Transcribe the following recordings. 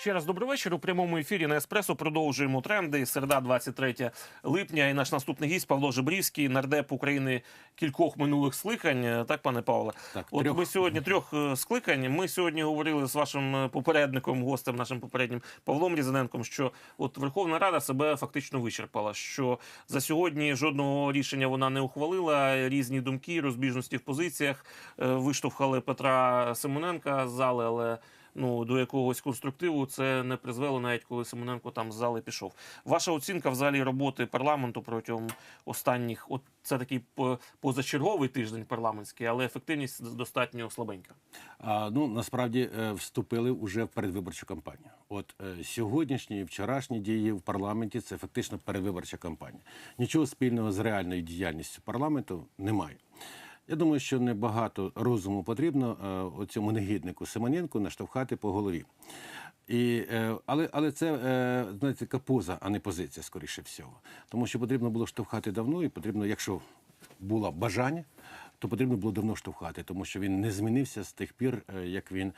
Ще раз добрий вечір. У прямому ефірі на еспресо продовжуємо тренди. Середа, 23 липня. І наш наступний гість Павло Жебрівський, нардеп України кількох минулих скликань. Так, пане Павле, Так, от трьох. ми сьогодні трьох е, скликань. Ми сьогодні говорили з вашим е, попередником, гостем, нашим попереднім Павлом Різаненком, що от Верховна Рада себе фактично вичерпала. Що за сьогодні жодного рішення вона не ухвалила. Різні думки, розбіжності в позиціях е, виштовхали Петра Симоненка з зали, але ну до якогось конструктиву це не призвело, навіть коли Симоненко там з зали пішов. Ваша оцінка взагалі роботи парламенту протягом останніх, от це такий позачерговий тиждень парламентський, але ефективність достатньо слабенька. А, ну насправді е, вступили вже в передвиборчу кампанію. От е, сьогоднішні і вчорашні дії в парламенті це фактично передвиборча кампанія. Нічого спільного з реальною діяльністю парламенту немає. Я думаю, що небагато розуму потрібно е, цьому негіднику Симоненку наштовхати по голові. І, е, але, але це е, знаєте, така поза, а не позиція, скоріше всього. Тому що потрібно було штовхати давно, і потрібно, якщо було бажання, то потрібно було давно штовхати, тому що він не змінився з тих пір, як він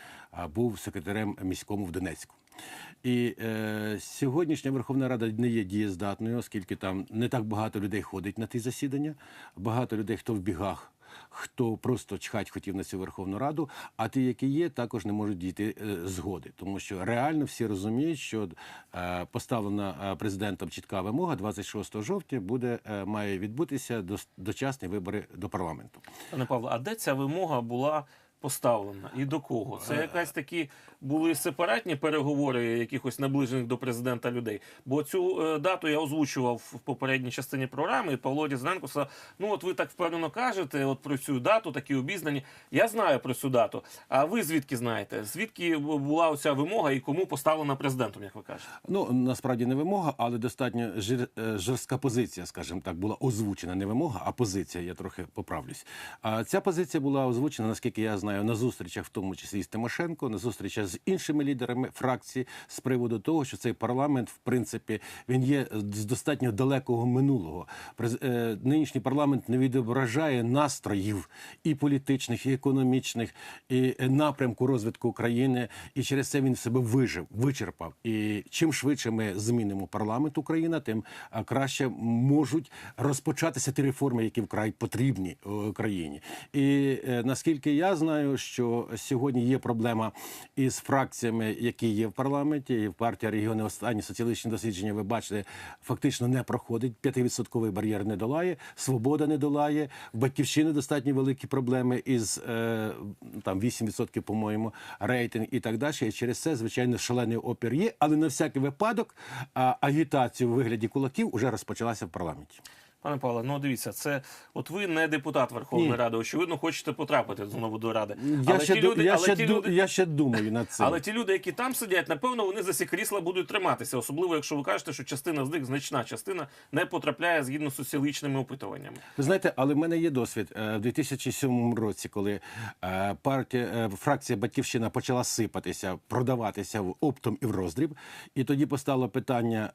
був секретарем міському в Донецьку. І е, сьогоднішня Верховна Рада не є дієздатною, оскільки там не так багато людей ходить на ті засідання, багато людей, хто в бігах. Хто просто чхать хотів на цю Верховну Раду, а ті, які є, також не можуть дійти е, згоди, тому що реально всі розуміють, що е, поставлена е, президентом чітка вимога 26 жовтня буде має відбутися дочасні вибори до парламенту. Пане Павло, а де ця вимога була поставлена і до кого? Це якась такі були сепаратні переговори якихось наближених до президента людей. Бо цю е, дату я озвучував в попередній частині програми. І Павло Різненко сказав: ну от ви так впевнено кажете, от про цю дату, такі обізнані. Я знаю про цю дату. А ви звідки знаєте? Звідки була оця вимога і кому поставлена президентом, як ви кажете? Ну насправді не вимога, але достатньо жир, е, жорстка позиція, скажімо так, була озвучена. Не вимога, а позиція. Я трохи поправлюсь. А ця позиція була озвучена, наскільки я знаю, на зустрічах, в тому числі з Тимошенко, на зустрічах з іншими лідерами фракції з приводу того, що цей парламент, в принципі, він є з достатньо далекого минулого. Е, Нинішній парламент не відображає настроїв і політичних, і економічних, і е, напрямку розвитку України. І через це він себе вижив, вичерпав. І чим швидше ми змінимо парламент Україна, тим краще можуть розпочатися ті реформи, які вкрай потрібні е, Україні. І е, наскільки я знаю, що сьогодні є проблема із фракціями, які є в парламенті, і в партія регіони останні соціологічні дослідження, ви бачите, фактично не проходить. П'ятивідсотковий бар'єр не долає, свобода не долає. В батьківщини достатньо великі проблеми із е, там 8%, по-моєму, рейтинг і так далі. І через це, звичайно, шалений опір є, але на всякий випадок а, агітація у вигляді кулаків вже розпочалася в парламенті. Пане Павле, ну дивіться, це от ви не депутат Верховної Ні. Ради. Очевидно, хочете потрапити знову до ради. Я ще, ті люди, я, але ще ті ду- люди, я ще думаю над цим. Але ті люди, які там сидять, напевно, вони за ці крісла будуть триматися, особливо якщо ви кажете, що частина з них, значна частина, не потрапляє згідно з соціологічними опитуваннями. Ви знаєте, але в мене є досвід Е, в 2007 році, коли е, партія е, фракція Батьківщина почала сипатися, продаватися в оптом і в роздріб. І тоді постало питання.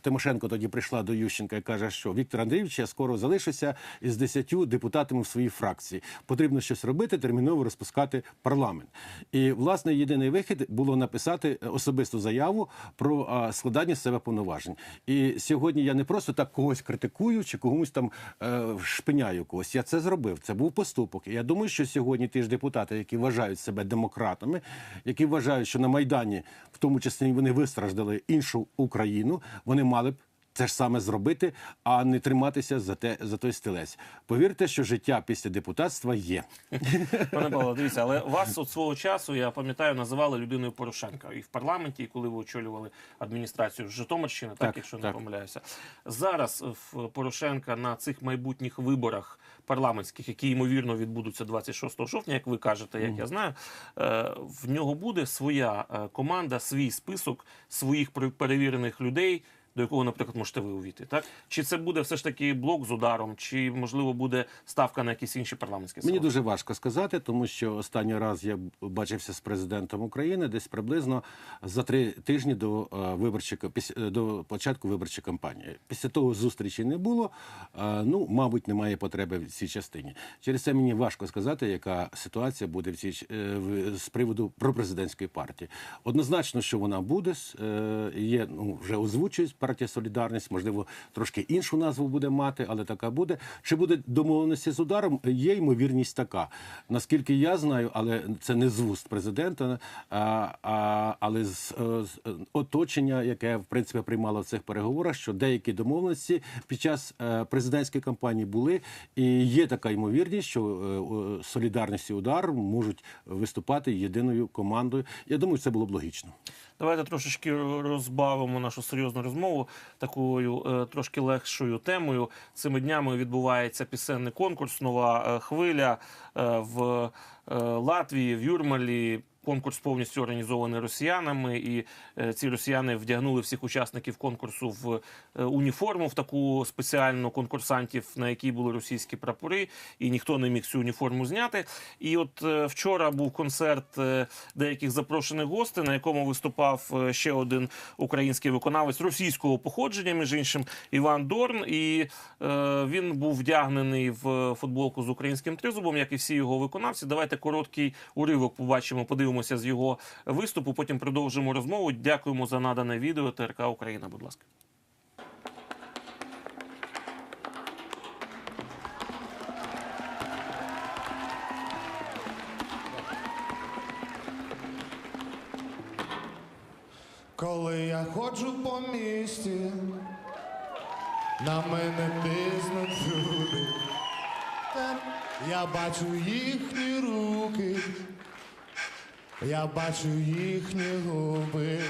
Тимошенко тоді прийшла до Ющенка і каже, що Віктор Андрійович, я скоро залишуся із 10 депутатами в своїй фракції. Потрібно щось робити, терміново розпускати парламент. І власне єдиний вихід було написати особисту заяву про е, складання з себе повноважень. І сьогодні я не просто так когось критикую чи комусь там е, шпиняю когось. Я це зробив. Це був поступок. І я думаю, що сьогодні ті ж депутати, які вважають себе демократами, які вважають, що на майдані, в тому числі вони вистраждали іншу Україну, вони мали б. Це ж саме зробити, а не триматися за те за той стілець. Повірте, що життя після депутатства є. Пане Павло, дивіться, але вас от свого часу, я пам'ятаю, називали людиною Порошенка і в парламенті, і коли ви очолювали адміністрацію Житомирщини, так, Так, якщо не помиляюся. Зараз в Порошенка на цих майбутніх виборах парламентських, які ймовірно відбудуться 26 жовтня, як ви кажете, як я знаю, е, в нього буде своя е, команда, свій список своїх пер- перевірених людей. До якого, наприклад, можете ви увійти, так? Чи це буде все ж таки блок з ударом, чи можливо буде ставка на якісь інші парламентські сили? Мені дуже важко сказати, тому що останній раз я бачився з президентом України десь приблизно за три тижні до е, виборчої е, до початку виборчої кампанії. Після того зустрічі не було. е, Ну, мабуть, немає потреби в цій частині. Через це мені важко сказати, яка ситуація буде в цій з приводу пропрезидентської партії. Однозначно, що вона буде є. Ну вже озвучують партія Солідарність. Можливо, трошки іншу назву буде мати, але така буде. Чи буде домовленості з ударом? Є ймовірність така. Наскільки я знаю, але це не з вуст президента, а, а, але з, е, з е, оточення, яке в принципі приймало в цих переговорах, що деякі домовленості під час е, президентської кампанії були, і є така ймовірність, що солідарність і удар можуть виступати єдиною командою. Я думаю, це було б логічно. Давайте трошечки розбавимо нашу серйозну розмову такою е, трошки легшою темою. Цими днями відбувається пісенний конкурс, нова е, хвиля е, в Латвії, в Юрмалі. Конкурс повністю організований росіянами, і е, ці росіяни вдягнули всіх учасників конкурсу в е, уніформу, в таку спеціальну конкурсантів, на якій були російські прапори, і ніхто не міг цю уніформу зняти. І от е, вчора був концерт деяких запрошених гостей, на якому виступав ще один український виконавець російського походження, між іншим Іван Дорн. І він був вдягнений в футболку з українським тризубом, як і всі його виконавці. Давайте короткий уривок побачимо, подивимося з його виступу. Потім продовжимо розмову. Дякуємо за надане відео. ТРК Україна, будь ласка. Коли я ходжу по місті, на мене тиснуть люди. Я бачу їхні руки, я бачу їхні губи.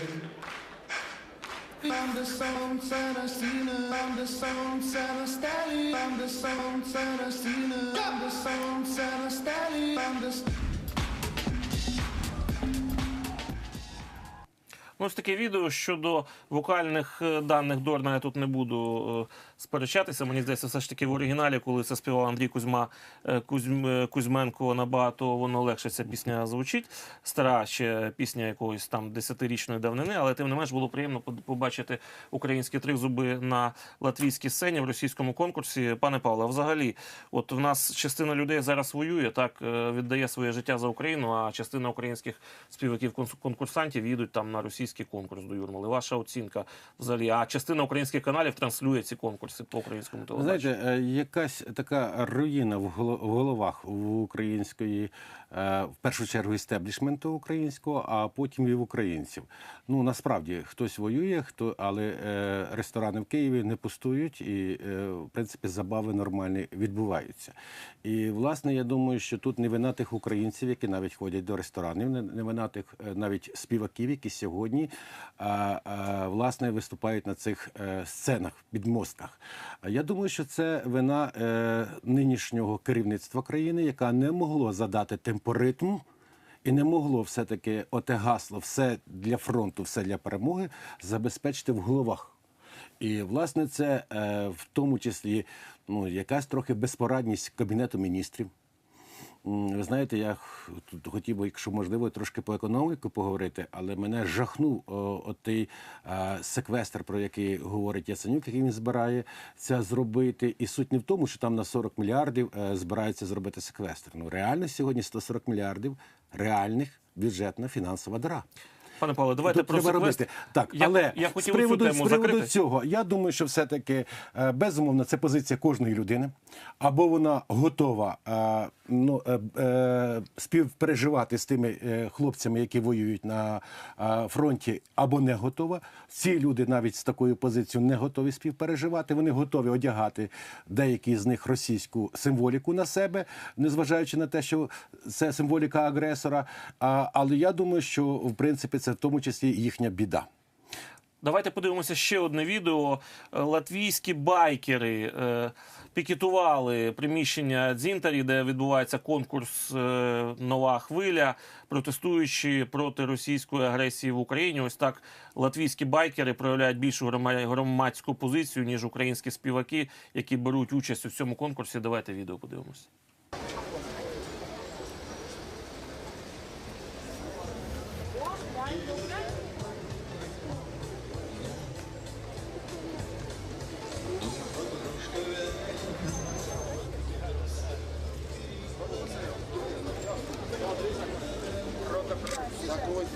Там, де сонце на стіни, там, де сонце на стелі, там, де сонце на стіни, там, де сонце на стелі, там, де Ну, ось таке відео щодо вокальних е, даних Дорна. Я тут не буду е, сперечатися. Мені здається, все ж таки в оригіналі, коли це співав Андрій Кузьма е, Кузьм, е, Кузьменко, набагато воно легше ця пісня звучить. Стара ще пісня якоїсь там десятирічної давнини, але тим не менш було приємно побачити українські тризуби на латвійській сцені в російському конкурсі. Пане Павло, взагалі, от в нас частина людей зараз воює, так е, віддає своє життя за Україну, а частина українських співаків конкурсантів їдуть там на російський конкурс до Юрмали. Ваша оцінка взагалі? А частина українських каналів транслює ці конкурси по українському телебаченню. Знаєте, е, якась така руїна в головах в української, е, в першу чергу, істеблішменту українського, а потім і в українців. Ну насправді хтось воює, хто але е, ресторани в Києві не пустують, і в принципі забави нормальні відбуваються. І власне я думаю, що тут не вина тих українців, які навіть ходять до ресторанів, не, вина тих навіть співаків, які сьогодні власне виступають на цих сценах, підмостках. Я думаю, що це вина е, нинішнього керівництва країни, яка не могло задати темпоритм. І не могло все-таки оте гасло, все для фронту, все для перемоги забезпечити в головах. І власне це е, в тому числі ну, якась трохи безпорадність кабінету міністрів. Ви знаєте, я тут хотів би, якщо можливо, трошки по економіку поговорити, але мене жахнув е, секвестр, про який говорить Яценюк, який він збирає це зробити. І суть не в тому, що там на 40 мільярдів е, збирається зробити секвестр. Ну реально сьогодні 140 мільярдів реальних бюджетна фінансова дара. Пане Павло, давайте про треба робити. Так, Я- але я з приводу, цю тему з приводу закрити. цього, я думаю, що все-таки е, безумовно це позиція кожної людини, або вона готова е, ну, е, е, співпереживати з тими е, хлопцями, які воюють на фронті, або не готова. Ці люди навіть з такою позицією не готові співпереживати. Вони готові одягати деякі з них російську символіку на себе, незважаючи на те, що це символіка агресора. Але я думаю, що в принципі це в тому числі їхня біда. Давайте подивимося ще одне відео. Е, Латвійські байкери е, пікетували приміщення Дзінтарі, де відбувається конкурс е, Нова хвиля, протестуючи проти російської агресії в Україні. Ось так латвійські байкери проявляють більшу грома- громадську позицію, ніж українські співаки, які беруть участь у цьому конкурсі. Давайте відео подивимося. Ось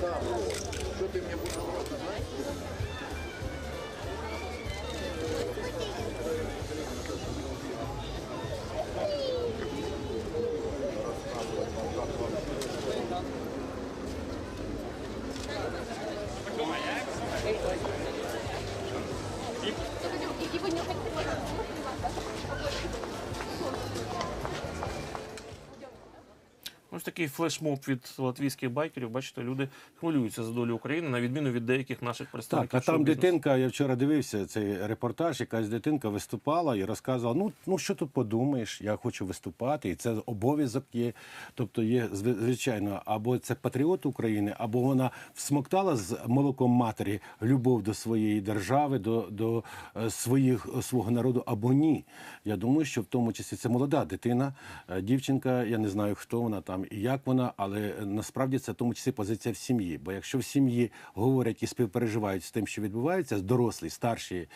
такий флешмоб від латвійських байкерів. Бачите, люди хвилюються за долю України, на відміну від деяких наших представників. Так, а там дитинка, я вчора дивився цей репортаж, якась дитинка виступала і розказувала: ну, ну що тут подумаєш, я хочу виступати, і це обов'язок є. Тобто є звичайно, або це патріот України, або вона всмоктала з молоком матері любов до своєї держави, до, до е, своїх свого народу, або ні. Я думаю, що в тому числі це молода дитина, е, дівчинка. Я не знаю, хто вона там і як вона, але насправді це в тому числі позиція в сім'ї. Бо якщо в сім'ї говорять і співпереживають з тим, що відбувається, дорослі, старші,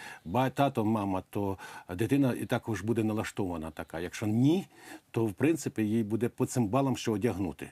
тато, мама, то дитина і також буде налаштована така. Якщо ні, то в принципі їй буде по цим балам що одягнути.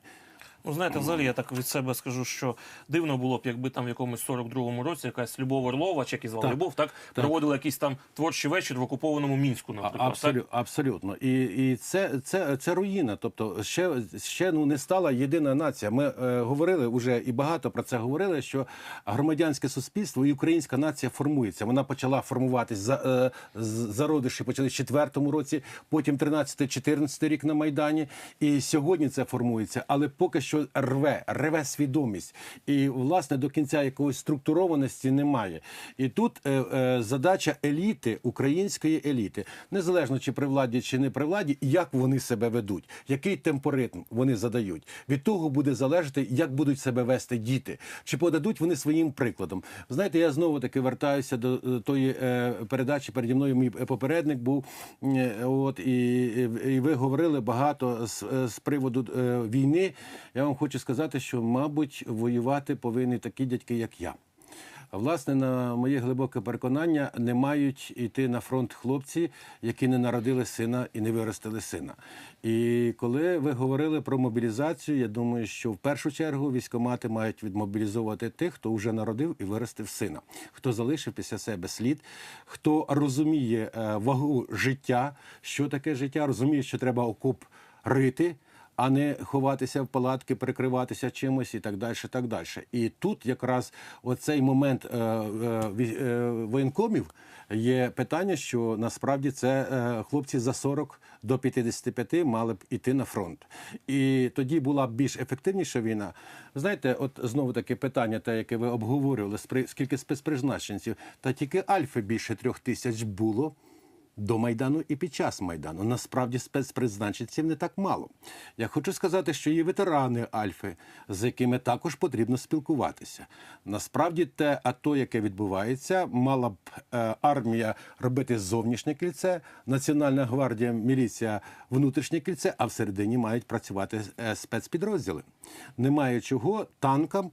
Ну, знаєте, взагалі я так від себе скажу, що дивно було б, якби там в якомусь 42-му році якась Любов Орлова, чи як звали Так. Любов, так, проводила якийсь там творчий вечір в окупованому мінську, наприклад. так? Абсолютно, абсолютно. І, і це, це, це руїна. Тобто, ще, ще ну, не стала єдина нація. Ми е, говорили вже і багато про це говорили, що громадянське суспільство і українська нація формується. Вона почала формуватись за е, зародиші почали в четвертому році, потім 13-14 рік на Майдані. І сьогодні це формується, але поки що рве, рве свідомість. І власне до кінця якоїсь структурованості немає. І тут е, е, задача еліти, української еліти, незалежно чи при владі, чи не при владі, як вони себе ведуть, який темпоритм вони задають. Від того буде залежати, як будуть себе вести діти, чи подадуть вони своїм прикладом. Знаєте, я знову таки вертаюся до е, тої е, передачі. Переді мною мій попередник був. е, От і, і ви говорили багато з, е, з приводу е, війни. Я вам хочу сказати, що, мабуть, воювати повинні такі дядьки, як я. Власне, на моє глибоке переконання, не мають йти на фронт хлопці, які не народили сина і не виростили сина. І коли ви говорили про мобілізацію, я думаю, що в першу чергу військомати мають відмобілізовувати тих, хто вже народив і виростив сина, хто залишив після себе слід, хто розуміє е, вагу життя, що таке життя, розуміє, що треба окоп рити а не ховатися в палатки, прикриватися чимось і так далі. Так далі. І тут якраз оцей момент е, е, е, воєнкомів є питання, що насправді це е, хлопці за 40 до 55 мали б іти на фронт. І тоді була б більш ефективніша війна. Знаєте, от знову таке питання, те, яке ви обговорювали, скільки спецпризначенців, та тільки Альфи більше трьох тисяч було до Майдану і під час Майдану. Насправді спецпризначенців не так мало. Я хочу сказати, що є ветерани Альфи, з якими також потрібно спілкуватися. Насправді, те АТО, яке відбувається, мала б е, армія робити зовнішнє кільце, Національна гвардія, міліція внутрішнє кільце, а всередині мають працювати е, спецпідрозділи. Немає чого танкам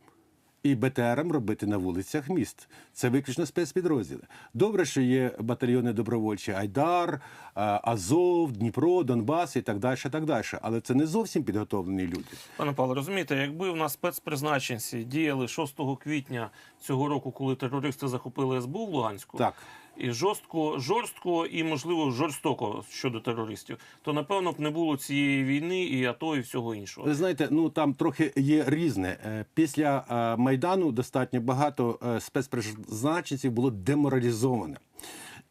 і БТРам робити на вулицях міст. Це виключно спецпідрозділи. Добре, що є батальйони добровольчі Айдар, Азов, Дніпро, Донбас і так далі. Так далі. Але це не зовсім підготовлені люди. Пане Павло, розумієте, якби в нас спецпризначенці діяли 6 квітня цього року, коли терористи захопили СБУ в Луганську, Так. І жорстко, жорстко і можливо жорстоко щодо терористів, то напевно б не було цієї війни і АТО і всього іншого. Ви знаєте, ну там трохи є різне. Е, Після е, майдану достатньо багато е, спецпризначенців було деморалізоване.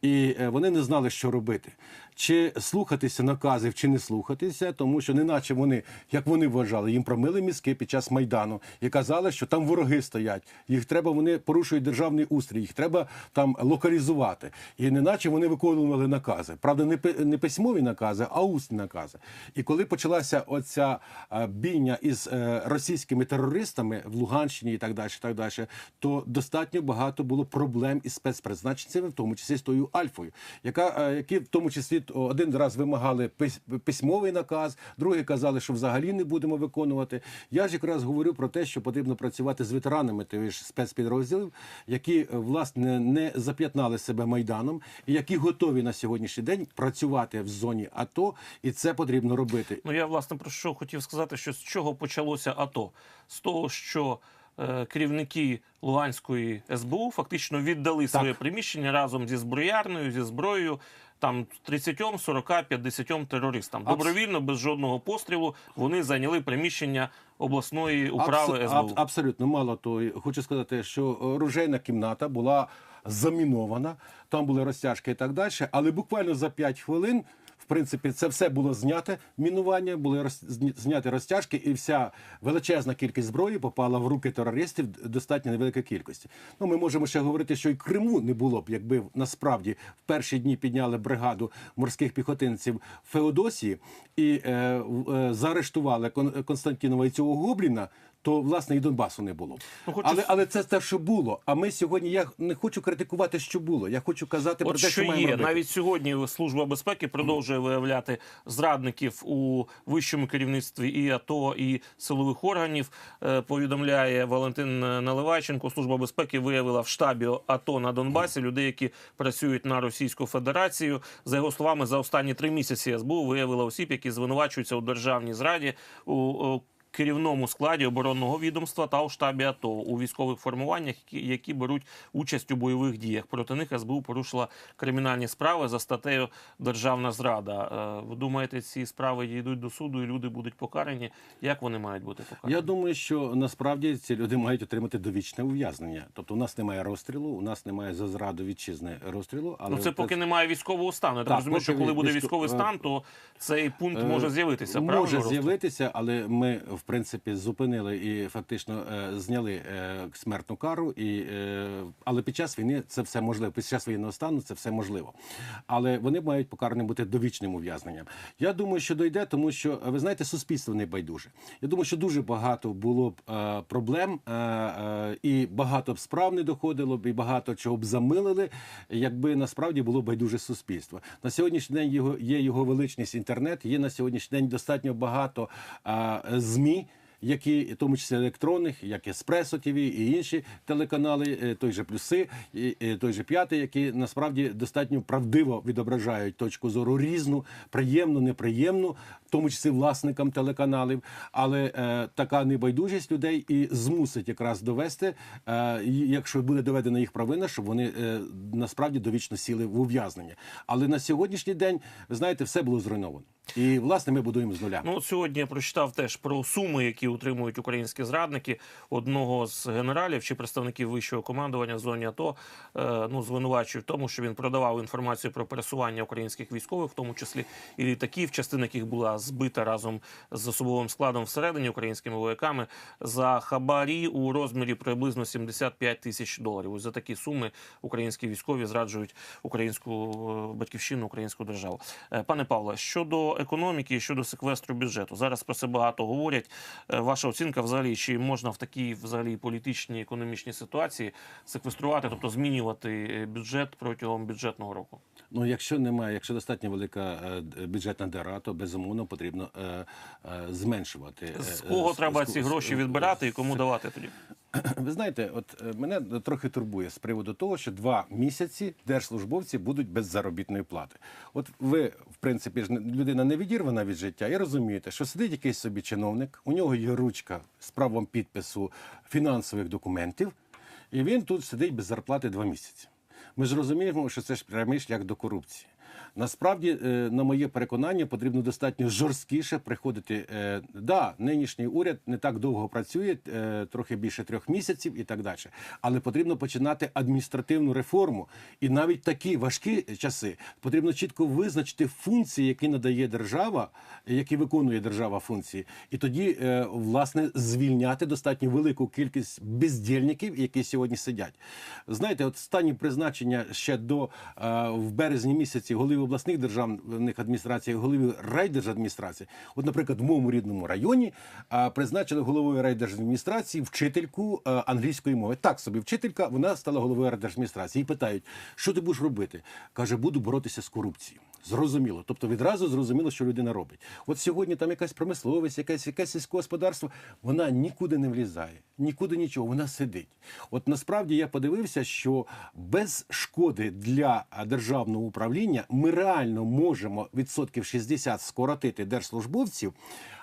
І вони не знали, що робити. Чи слухатися наказів, чи не слухатися, тому що неначе вони, як вони вважали, їм промили мізки під час майдану і казали, що там вороги стоять. Їх треба, вони порушують державний устрій, їх треба там локалізувати. І неначе вони виконували накази. Правда, не не письмові накази, а усні накази. І коли почалася оця е, бійня із е, російськими терористами в Луганщині і так далі, так далі, то достатньо багато було проблем із спецпризначенцями, в тому числі з тою Альфою, яка е, які в тому числі т- один раз вимагали пис- письмовий наказ, другий казали, що взагалі не будемо виконувати. Я ж якраз говорю про те, що потрібно працювати з ветеранами тих ж спецпідрозділів, які е, власне не зап'ятнали себе майданом, і які готові на сьогоднішній день працювати в зоні АТО, і це потрібно робити. Ну я власне про що хотів сказати, що з чого почалося АТО? З того, що е, керівники Луганської СБУ фактично віддали своє приміщення разом зі зброярною, зі зброєю. Там 30, 40, 50 терористам. Добровільно, без жодного пострілу, вони зайняли приміщення обласної управи СБУ. Абс абсолютно мало того. Хочу сказати, що ружейна оружейна кімната була замінована, там були розтяжки і так далі. Але буквально за 5 хвилин, принципі, це все було зняте. Мінування були роз, зняті розтяжки, і вся величезна кількість зброї попала в руки терористів достатньо невеликій кількості. Ну, ми можемо ще говорити, що і Криму не було б, якби насправді в перші дні підняли бригаду морських піхотинців Феодосії і е, е, заарештували Кон- Константінова і цього Гобліна. То власне і Донбасу не було. Ну, хочу але, але це те, що було. А ми сьогодні я не хочу критикувати, що було. Я хочу казати про те, що що є робити. навіть сьогодні Служба безпеки продовжує виявляти зрадників у вищому керівництві і АТО, і силових органів. Е, Повідомляє Валентин Наливайченко. Служба безпеки виявила в штабі АТО на Донбасі людей, які працюють на Російську Федерацію. За його словами, за останні три місяці СБУ виявила осіб, які звинувачуються у державній зраді. у керівному складі оборонного відомства та у штабі АТО у військових формуваннях, які, беруть участь у бойових діях. Проти них СБУ порушила кримінальні справи за статтею Державна зрада. Е, Ви думаєте, ці справи дійдуть до суду і люди будуть покарані? Як вони мають бути покарані? Я думаю, що насправді ці люди мають отримати довічне ув'язнення. Тобто, у нас немає розстрілу, у нас немає за зраду вітчизни розстрілу. Але Ну це поки немає військового стану. Я так розумію, що коли буде військовий е, стан, то цей пункт може з'явитися. Може з'явитися, але ми в принципі зупинили і фактично е, зняли е, смертну кару. І, е, але під час війни це все можливо. Під час воєнного стану це все можливо. Але вони мають покарані бути довічним ув'язненням. Я думаю, що дойде, тому що ви знаєте, суспільство не байдуже. Я думаю, що дуже багато було б проблем, і багато б справ не доходило б, і багато чого б замилили, якби насправді було байдуже суспільство. На сьогоднішній день його є його величність інтернет. Є на сьогоднішній день достатньо багато е, змі. Які в тому числі електронних, як Еспресо ТВ і інші телеканали, е, той же плюси, і, і той же п'ятий, які насправді достатньо правдиво відображають точку зору різну, приємну, неприємну, тому числі власникам телеканалів. Але е, така небайдужість людей і змусить якраз довести, е, якщо буде доведена їх провина, щоб вони е, насправді довічно сіли в ув'язнення. Але на сьогоднішній день, ви знаєте, все було зруйновано. І власне ми будуємо з нуля. Ну, от сьогодні я прочитав теж про суми, які утримують українські зрадники. Одного з генералів чи представників вищого командування зоні АТО е, ну, звинувачують в тому, що він продавав інформацію про пересування українських військових, в тому числі і літаків, частина яких була збита разом з особовим складом всередині українськими вояками за хабарі у розмірі приблизно 75 тисяч доларів. Ось за такі суми українські військові зраджують українську е, батьківщину, українську державу. Е, Пане Павле, щодо економіки щодо секвестру бюджету, зараз про це багато говорять. Е, Ваша оцінка, взагалі, чи можна в такій взагалі політичній економічній ситуації секвеструвати, тобто змінювати бюджет протягом бюджетного року? Ну, якщо немає, якщо достатньо велика бюджетна дира, то безумовно потрібно е, е, зменшувати. З кого е, треба з- ці гроші відбирати і кому давати тоді? Ви знаєте, от мене трохи турбує з приводу того, що два місяці держслужбовці будуть без заробітної плати. От ви, в принципі, ж людина не відірвана від життя, і розумієте, що сидить якийсь собі чиновник, у нього є ручка з правом підпису фінансових документів, і він тут сидить без зарплати два місяці. Ми ж розуміємо, що це ж прямий шлях до корупції. Насправді, е, на моє переконання, потрібно достатньо жорсткіше приходити. Е, Да, нинішній уряд не так довго працює, е, трохи більше трьох місяців і так далі. Але потрібно починати адміністративну реформу. І навіть такі важкі часи потрібно чітко визначити функції, які надає держава, які виконує держава функції, і тоді власне звільняти достатньо велику кількість бездільників, які сьогодні сидять. Знаєте, от останні призначення ще до в березні місяці голів обласних державних адміністрацій, голів райдержадміністрації. От, наприклад, в моєму рідному районі призначили головою райдержадміністрації вчительку е, англійської мови. Так собі вчителька, вона стала головою райдержадміністрації. І питають, що ти будеш робити? Каже, буду боротися з корупцією. Зрозуміло, тобто відразу зрозуміло, що людина робить. От сьогодні там якась промисловість, якесь якесь сільське господарство, вона нікуди не влізає, нікуди нічого, вона сидить. От насправді я подивився, що без шкоди для державного управління ми реально можемо відсотків 60 скоротити держслужбовців.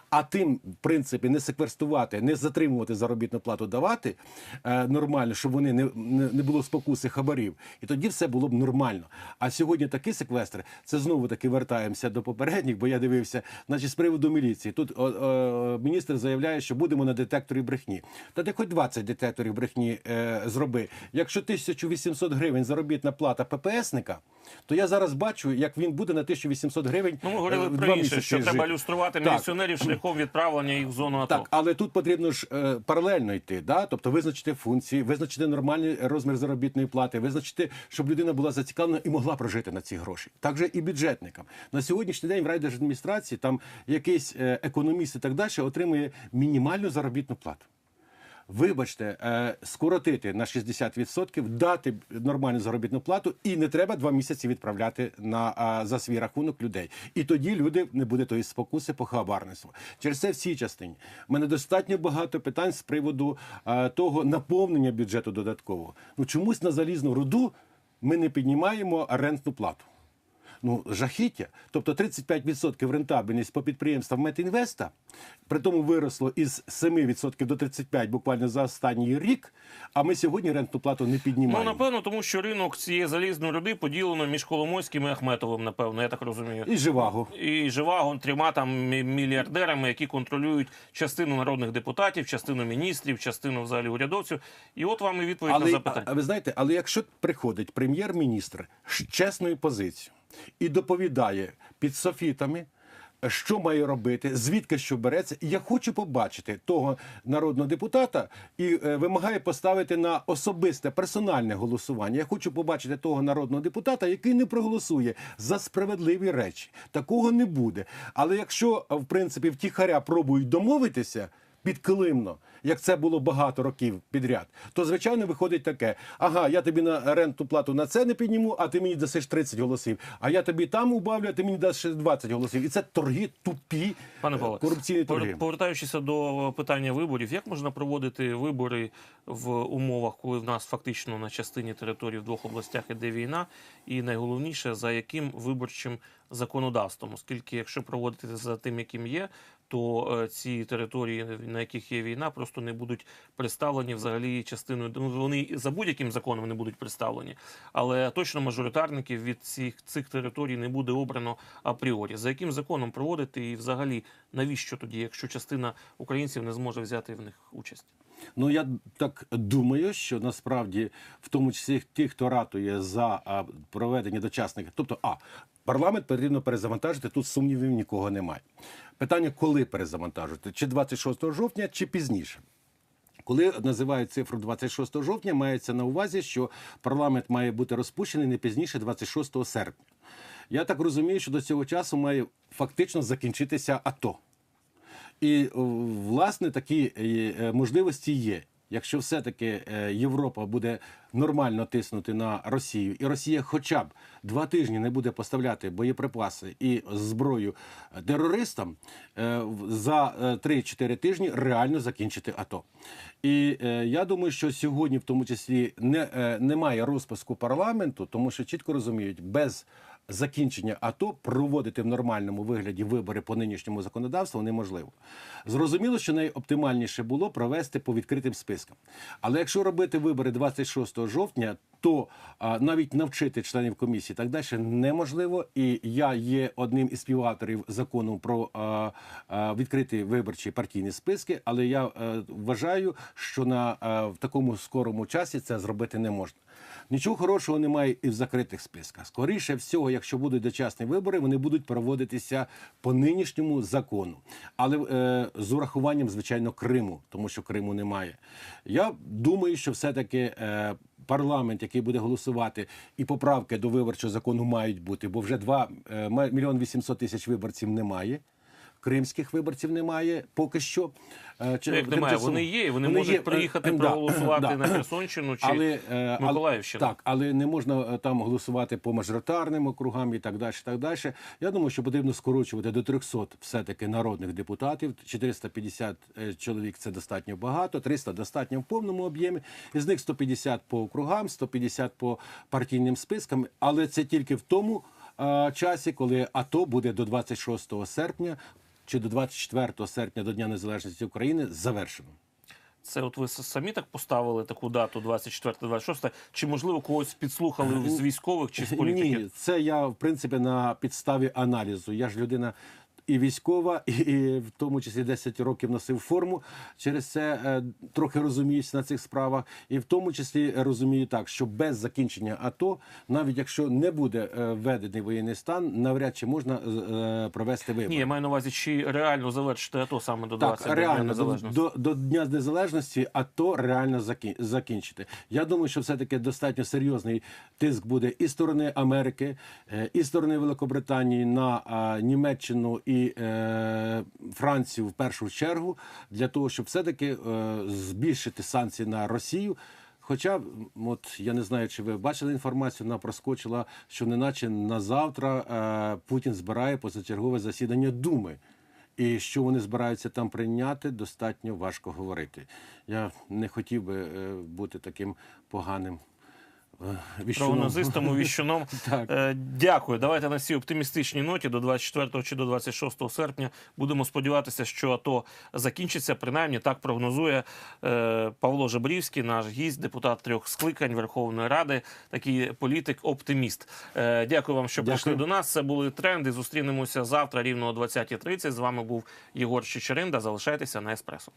А тим, в принципі, не секвестувати, не затримувати заробітну плату, давати е, нормально, щоб вони не, не, не було спокуси хабарів. І тоді все було б нормально. А сьогодні такий секвестр, це знову таки вертаємося до попередніх, бо я дивився, значить, з приводу міліції. Тут о, о, міністр заявляє, що будемо на детекторі брехні. Та ти хоч 20 детекторів брехні е, зроби. Якщо 1800 гривень заробітна плата ППСника, то я зараз бачу, як він буде на 1800 гривень. Ну, ми е, говорили про інше, що треба люструвати міліціонерів шляхом відправлення їх в зону АТО. Так, але тут потрібно ж е, паралельно йти, да? тобто визначити функції, визначити нормальний розмір заробітної плати, визначити, щоб людина була зацікавлена і могла прожити на ці гроші. Так і бюджетникам. На сьогоднішній день в райдержадміністрації там якийсь е, економіст і так далі отримує мінімальну заробітну плату. Вибачте, е, скоротити на 60%, дати нормальну заробітну плату, і не треба два місяці відправляти на за свій рахунок людей. І тоді люди не буде тої спокуси по хабарництву. Через це в цій частині мене достатньо багато питань з приводу того наповнення бюджету додаткового. Ну чомусь на залізну руду ми не піднімаємо рентну плату. Ну, жахіття. Тобто 35% рентабельність по підприємствам Метінвеста, при тому виросло із 7% до 35% буквально за останній рік, а ми сьогодні рентну плату не піднімаємо. Ну, напевно, тому що ринок цієї залізної руди поділено між Коломойським і Ахметовим, напевно, я так розумію. І живаго. І Живаго трьома там мільярдерами, які контролюють частину народних депутатів, частину міністрів, частину взагалі урядовців. І от вам і відповідь на Але, а, запитання. а ви знаєте, але якщо приходить прем'єр-міністр з чесною позицією і доповідає під софітами, що має робити, звідки що береться, я хочу побачити того народного депутата і е, вимагає поставити на особисте персональне голосування. Я хочу побачити того народного депутата, який не проголосує за справедливі речі. Такого не буде. Але якщо в принципі втіхаря пробують домовитися підкилимно, як це було багато років підряд, то звичайно виходить таке: ага, я тобі на ренту плату на це не підніму, а ти мені дасиш 30 голосів. А я тобі там убавлю, а ти мені ще 20 голосів. І це торги тупі, Пане е, Павле, корупційні торги. повертаючися до питання виборів, як можна проводити вибори в умовах, коли в нас фактично на частині території в двох областях іде війна, і найголовніше за яким виборчим законодавством, оскільки якщо проводити за тим, яким є, то е, ці території, на яких є війна, просто не будуть представлені взагалі частиною. Ну, вони за будь-яким законом не будуть представлені, але точно мажоритарників від цих цих територій не буде обрано апріорі. За яким законом проводити і взагалі навіщо тоді, якщо частина українців не зможе взяти в них участь? Ну я так думаю, що насправді, в тому числі ті, хто ратує за а, проведення дочасних, тобто, а парламент потрібно перезавантажити. Тут сумнівів нікого немає. Питання, коли перезавантажувати, чи 26 жовтня, чи пізніше. Коли називають цифру 26 жовтня, мається на увазі, що парламент має бути розпущений не пізніше 26 серпня. Я так розумію, що до цього часу має фактично закінчитися АТО. І власне такі е, е, можливості є. Якщо все-таки е, Європа буде нормально тиснути на Росію, і Росія хоча б два тижні не буде поставляти боєприпаси і зброю е, терористам, е, за е, 3-4 тижні реально закінчити АТО. І е, я думаю, що сьогодні, в тому числі, не, е, немає розпуску парламенту, тому що чітко розуміють, без закінчення АТО проводити в нормальному вигляді вибори по нинішньому законодавству неможливо. Зрозуміло, що найоптимальніше було провести по відкритим спискам. Але якщо робити вибори 26 жовтня, то а, навіть навчити членів комісії так далі неможливо. І я є одним із співавторів закону про а, а, відкриті виборчі партійні списки, але я е, вважаю, що на е, в такому скорому часі це зробити не можна. Нічого хорошого немає і в закритих списках. Скоріше всього, якщо будуть дочасні вибори, вони будуть проводитися по нинішньому закону, але е, з урахуванням, звичайно, Криму, тому що Криму немає. Я думаю, що все-таки е, парламент, який буде голосувати, і поправки до виборчого закону мають бути, бо вже 2 е, мільйон 800 тисяч виборців немає. Кримських виборців немає поки що. Е, чи- Ну, як немає, вони є, і вони, можуть є, е, приїхати да, проголосувати да. на Херсонщину чи але, е, Миколаївщину. Так, але не можна там голосувати по мажоритарним округам і так далі. Так далі. Я думаю, що потрібно скорочувати до 300 все-таки народних депутатів. 450 е, чоловік це достатньо багато, 300 достатньо в повному об'ємі. Із них 150 по округам, 150 по партійним спискам. Але це тільки в тому часі, коли АТО буде до 26 серпня чи до 24 серпня до Дня Незалежності України завершено. Це от ви самі так поставили таку дату 24-26, чи можливо когось підслухали з військових чи з політиків? Ні, це я в принципі на підставі аналізу. Я ж людина. І військова, і, і в тому числі 10 років носив форму. Через це е, трохи розуміюсь на цих справах, і в тому числі розумію так, що без закінчення АТО, навіть якщо не буде е, введений воєнний стан, навряд чи можна е, провести вибори. Ні, я маю на увазі, чи реально завершити АТО саме до 20 Так, реально до, Незалежності? до, до Дня Незалежності, а то реально закін, закінчити. Я думаю, що все-таки достатньо серйозний тиск буде і сторони Америки, і сторони Великобританії на Німеччину і е, Францію в першу чергу, для того, щоб все-таки е, збільшити санкції на Росію. Хоча, от я не знаю, чи ви бачили інформацію, вона проскочила, що неначе на завтра е, Путін збирає позачергове засідання Думи. І що вони збираються там прийняти, достатньо важко говорити. Я не хотів би е, бути таким поганим віщуном. Прогнозистом, віщуном. Так. Е, Дякую. Давайте на цій оптимістичній ноті до 24 чи до 26 серпня будемо сподіватися, що АТО закінчиться. Принаймні так прогнозує е, Павло Жебрівський, наш гість, депутат трьох скликань Верховної Ради, такий політик-оптиміст. Е, Дякую вам, що Дякую. прийшли до нас. Це були тренди. Зустрінемося завтра рівно о 20.30. З вами був Єгор Чечеринда. Залишайтеся на еспресо.